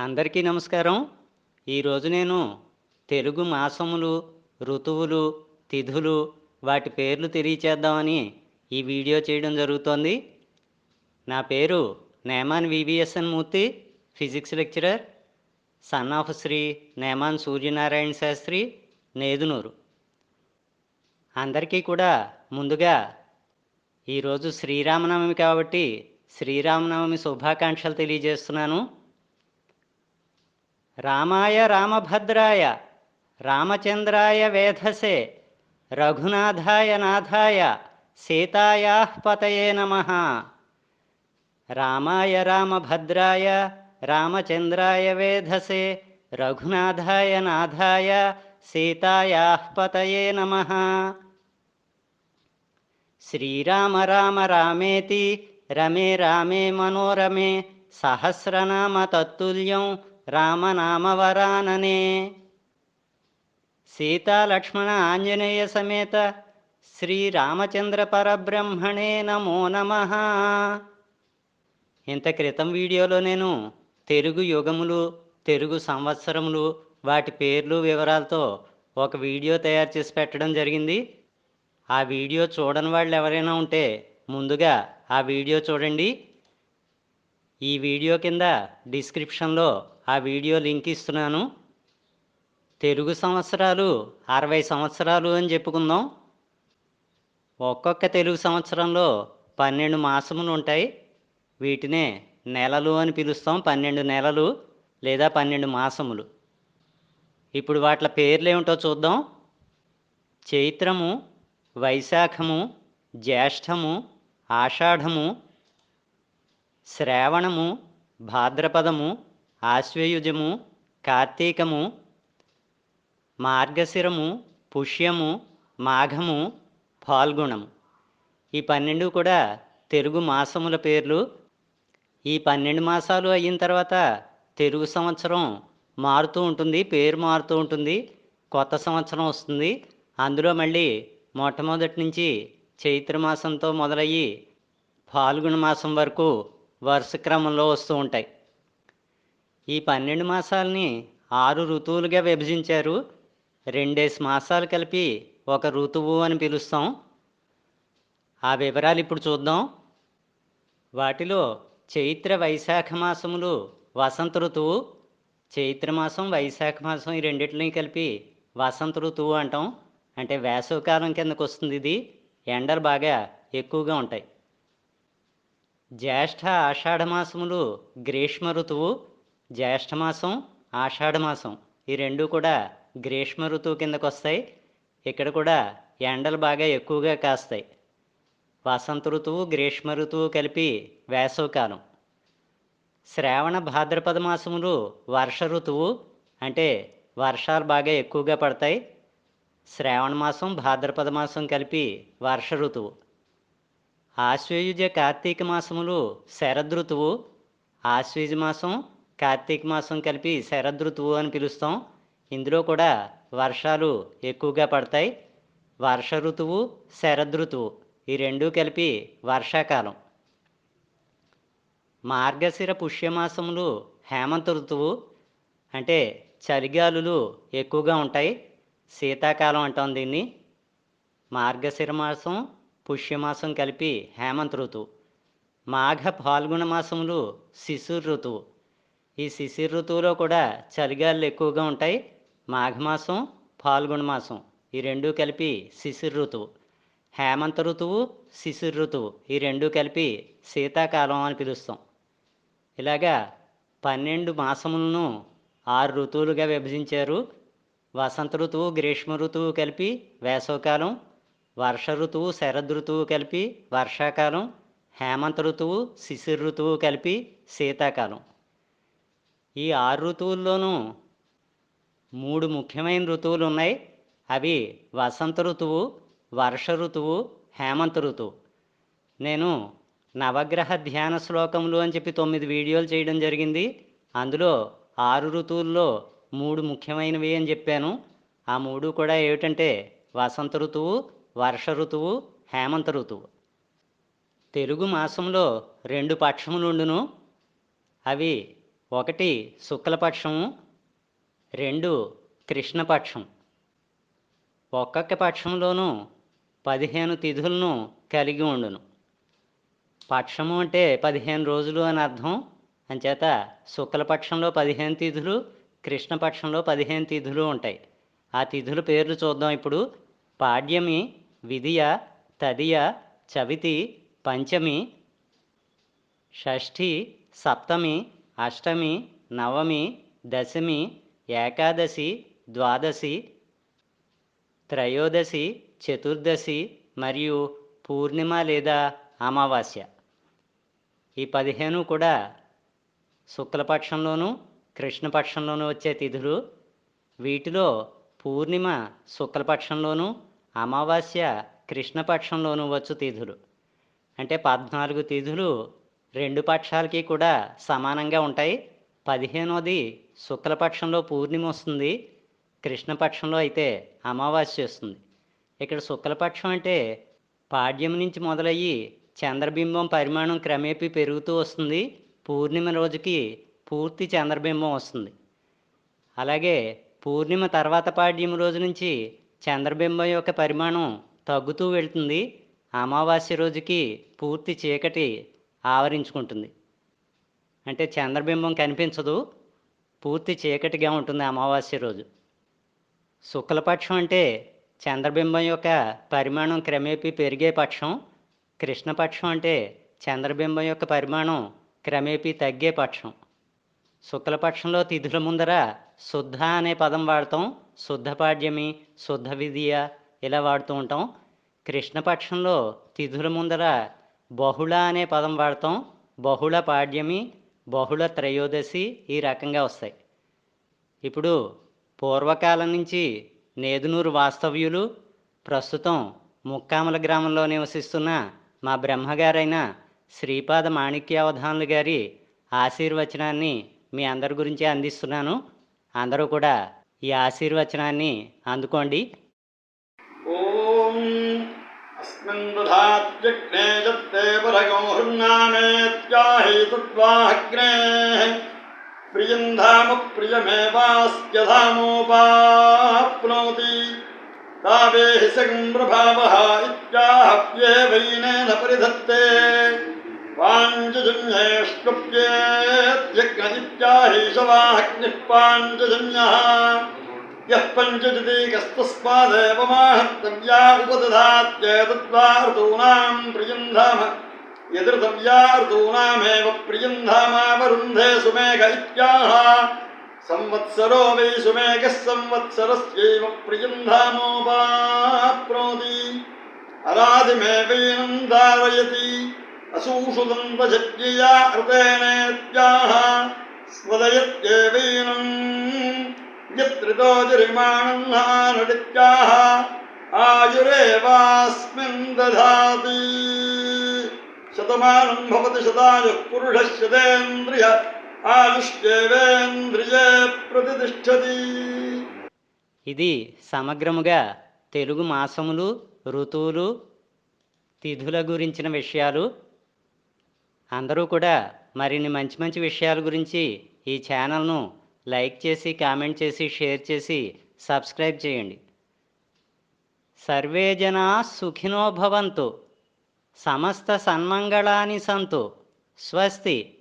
అందరికీ నమస్కారం. ఈరోజు నేను తెలుగు మాసములు ఋతువులు తిథులు వాటి పేర్లు తెలియచేద్దామని ఈ వీడియో చేయడం జరుగుతోంది. నా పేరు Neman VVSN Murthy physics lecturer son of Shri Neman Suryanarayana Sastry Nedunuru. అందరికీ కూడా ముందుగా ఈరోజు శ్రీరామనవమి కాబట్టి శ్రీరామనవమి శుభాకాంక్షలు తెలియజేస్తున్నాను. రామాయ రామభద్రాయ రామచంద్రాయ వేధసే రఘునాథాయ నాథాయ సీతాయా పతయే నమ. రామాయ రామభద్రాయ రామచంద్రాయ వేధసే రఘునాథాయ నాథాయ సీతాయా పతయే నమ. శ్రీరామ రామ రామేతి రమే రామే మనోరమే సహస్రనామ తత్తుల్యం రామనామవరాననే. సీతాలక్ష్మణ ఆంజనేయ సమేత శ్రీరామచంద్ర పరబ్రహ్మణే నమో నమ. ఇంత క్రితం వీడియోలో నేను తెలుగు యుగములు తెలుగు సంవత్సరములు వాటి పేర్లు వివరాలతో ఒక వీడియో తయారు చేసి పెట్టడం జరిగింది. ఆ వీడియో చూడని వాళ్ళు ఎవరైనా ఉంటే ముందుగా ఆ వీడియో చూడండి. ఈ వీడియో కింద డిస్క్రిప్షన్లో ఆ వీడియో లింక్ ఇస్తున్నాను. తెలుగు సంవత్సరాలు అరవై సంవత్సరాలు అని చెప్పుకుందాం. ఒక్కొక్క తెలుగు సంవత్సరంలో పన్నెండు మాసములు ఉంటాయి. వీటినే నెలలు అని పిలుస్తాం. పన్నెండు నెలలు లేదా పన్నెండు మాసములు. ఇప్పుడు వాటి పేర్లు ఏమిటో చూద్దాం. చైత్రము వైశాఖము జ్యేష్ఠము ఆషాఢము శ్రావణము భాద్రపదము ఆశ్వయుజము కార్తీకము మార్గశిరము పుష్యము మాఘము ఫాల్గుణము. ఈ పన్నెండు కూడా తెలుగు మాసముల పేర్లు. ఈ పన్నెండు మాసాలు అయిన తర్వాత తెలుగు సంవత్సరం మారుతూ ఉంటుంది పేరు మారుతూ ఉంటుంది కొత్త సంవత్సరం వస్తుంది. అందులో మళ్ళీ మొట్టమొదటి నుంచి చైత్రమాసంతో మొదలయ్యి ఫాల్గుణ మాసం వరకు వరుస క్రమంలో వస్తూ ఉంటాయి. ఈ పన్నెండు మాసాలని ఆరు ఋతువులుగా విభజించారు. రెండేసి మాసాలు కలిపి ఒక ఋతువు అని పిలుస్తాం. ఆ వివరాలు ఇప్పుడు చూద్దాం. వాటిలో చైత్ర వైశాఖ మాసములు వసంత ఋతువు చైత్రమాసం వైశాఖ మాసం ఈ రెండింటిని కలిపి వసంత ఋతువు అంటాం. అంటే వేసవికాలం కిందకు వస్తుంది ఇది. ఎండలు బాగా ఎక్కువగా ఉంటాయి. జ్యేష్ఠ ఆషాఢ మాసములు గ్రీష్మ ఋతువు జ్యేష్ఠమాసం ఆషాఢమాసం ఈ రెండు కూడా గ్రీష్మ ఋతువు కిందకు వస్తాయి ఇక్కడ కూడా ఎండలు బాగా ఎక్కువగా కాస్తాయి. వసంత ఋతువు గ్రీష్మ ఋతువు కలిపి వేసవికాలం శ్రావణ భాద్రపద మాసములు వర్ష ఋతువు అంటే వర్షాలు బాగా ఎక్కువగా పడతాయి. శ్రావణ మాసం భాద్రపద మాసం కలిపి వర్ష ఋతువు. ఆశ్వయుజ కార్తీక మాసములు శరదృతువు ఆశ్వయుజ మాసం కార్తీక మాసం కలిపి శరదృతువు అని పిలుస్తాం. ఇందులో కూడా వర్షాలు ఎక్కువగా పడతాయి. వర్ష ఋతువు శరదృతువు ఈ రెండూ కలిపి వర్షాకాలం. మార్గశిర పుష్యమాసములు హేమంత ఋతువు అంటే చలిగాలులు ఎక్కువగా ఉంటాయి. శీతాకాలం అంటాం దీన్ని. మార్గశిర మాసం పుష్యమాసం కలిపి హేమంత ఋతువు. మాఘ ఫాల్గుణ మాసములు శిశుర్ ఋతువు. ఈ శిశిర ఋతువులో కూడా చలిగాలు ఎక్కువగా ఉంటాయి. మాఘమాసం పాల్గొన మాసం ఈ రెండు కలిపి శిశిర ఋతువు. హేమంత ఋతువు శిశిర ఋతువు ఈ రెండు కలిపి శీతాకాలం అని పిలుస్తాం. ఇలాగా పన్నెండు మాసములను ఆరు ఋతువులుగా విభజించారు. వసంత ఋతువు గ్రీష్మ ఋతువు కలిపి వేసవకాలం వర్ష ఋతువు శరద్ ఋతువు కలిపి వర్షాకాలం హేమంత ఋతువు శిశిర ఋతువు కలిపి శీతాకాలం. ఈ ఆరు ఋతువుల్లోనూ మూడు ముఖ్యమైన ఋతువులు ఉన్నాయి. అవి వసంత ఋతువు వర్ష ఋతువు హేమంత ఋతువు. నేను నవగ్రహ ధ్యాన శ్లోకములు అని చెప్పి తొమ్మిది వీడియోలు చేయడం జరిగింది. అందులో ఆరు ఋతువుల్లో మూడు ముఖ్యమైనవి అని చెప్పాను. ఆ మూడు కూడా ఏమిటంటే వసంత ఋతువు వర్ష ఋతువు హేమంత ఋతువు. తెలుగు మాసంలో రెండు పక్షములుండును. అవి ఒకటి శుక్లపక్షము రెండు కృష్ణపక్షం. ఒక్కొక్క పక్షంలోనూ పదిహేను తిథులను కలిగి ఉండును. పక్షము అంటే పదిహేను రోజులు అని అర్థం. అంచేత శుక్లపక్షంలో పదిహేను తిథులు కృష్ణపక్షంలో పదిహేను తిథులు ఉంటాయి. ఆ తిథుల పేర్లు చూద్దాం ఇప్పుడు. పాడ్యమి విధియ తదియ చవితి పంచమి షష్ఠి సప్తమి అష్టమి నవమి దశమి ఏకాదశి ద్వాదశి త్రయోదశి చతుర్దశి మరియు పూర్ణిమ లేదా అమావాస్య. ఈ పదిహేను కూడా శుక్లపక్షంలోనూ కృష్ణపక్షంలోనూ వచ్చే తిథులు. వీటిలో పూర్ణిమ శుక్లపక్షంలోనూ అమావాస్య కృష్ణపక్షంలోనూ వచ్చు తిథులు. అంటే పద్నాలుగు తిథులు రెండు పక్షాలకి కూడా సమానంగా ఉంటాయి. పదిహేనోది శుక్లపక్షంలో పూర్ణిమ వస్తుంది. కృష్ణపక్షంలో అయితే అమావాస్య వస్తుంది. ఇక్కడ శుక్లపక్షం అంటే పాడ్యం నుంచి మొదలయ్యి చంద్రబింబం పరిమాణం క్రమేపీ పెరుగుతూ వస్తుంది. పూర్ణిమ రోజుకి పూర్తి చంద్రబింబం వస్తుంది. అలాగే పూర్ణిమ తర్వాత పాడ్యం రోజు నుంచి చంద్రబింబం యొక్క పరిమాణం తగ్గుతూ వెళ్తుంది. అమావాస్య రోజుకి పూర్తి చీకటి ఆవరించుకుంటుంది. అంటే చంద్రబింబం కనిపించదు. పూర్తి చీకటిగా ఉంటుంది అమావాస్య రోజు. శుక్లపక్షం అంటే చంద్రబింబం యొక్క పరిమాణం క్రమేపీ పెరిగే పక్షం. కృష్ణపక్షం అంటే చంద్రబింబం యొక్క పరిమాణం క్రమేపీ తగ్గే పక్షం. శుక్లపక్షంలో తిథుల ముందర శుద్ధ అనే పదం వాడతాం. శుద్ధపాడ్యమి శుద్ధ విధియ ఇలా వాడుతూ ఉంటాం. కృష్ణపక్షంలో తిథుల ముందర బహుళ అనే పదం వాడతాం. బహుళ పాడ్యమి బహుళ త్రయోదశి ఈ రకంగా వస్తాయి. ఇప్పుడు పూర్వకాలం నుంచి నేదునూరు వాస్తవ్యులు ప్రస్తుతం ముక్కామల గ్రామంలో నివసిస్తున్న మా బ్రహ్మగారైన శ్రీపాద మాణిక్యావధానులు గారి ఆశీర్వచనాన్ని మీ అందరి గురించి అందిస్తున్నాను. అందరూ కూడా ఈ ఆశీర్వచనాన్ని అందుకోండి. यस्मिन् दधात्युग्ने दत्ते परगो हृन्नामेत्याहि तत्त्वाग्नेः प्रियम् धाम परिधत्ते। इत्याहि शवाग्निः पाञ्चजन्यः। यः पञ्चजतीकस्तस्मादेव माहर्तव्या उपदधात्येतद्वा ऋतूनां प्रियं धाम यदृतव्या ऋतूनामेव प्रियं धामावरुन्धे सुमेघ इत्याह संवत्सरो वै सुमेघः संवत्सरस्यैव प्रियं धामोपाप्नोति अराधिमेवैनं धारयति असूषु दन्तजज्ञया ऋतेनेत्याह स्मदयत्येवैनम् यत्रितो जरिमाणन्नानडित्याः आयुरेवास्मिन् दधाति शतमानं भवति शतायुः पुरुषः शतेन्द्रिय आयुष्येवेन्द्रिये प्रतिष्ठति ఇది సమగ్రముగా తెలుగు మాసములు ఋతువులు తిథుల గురించిన విషయాలు అందరూ కూడా మరిన్ని మంచి మంచి విషయాల గురించి ఈ ఛానల్ను లైక్ చేసి కామెంట్ చేసి షేర్ చేసి సబ్స్క్రైబ్ చేయండి. సర్వే జనా సుఖినో భవంతు. సమస్త సన్మంగళాని సంతు. స్వస్తి.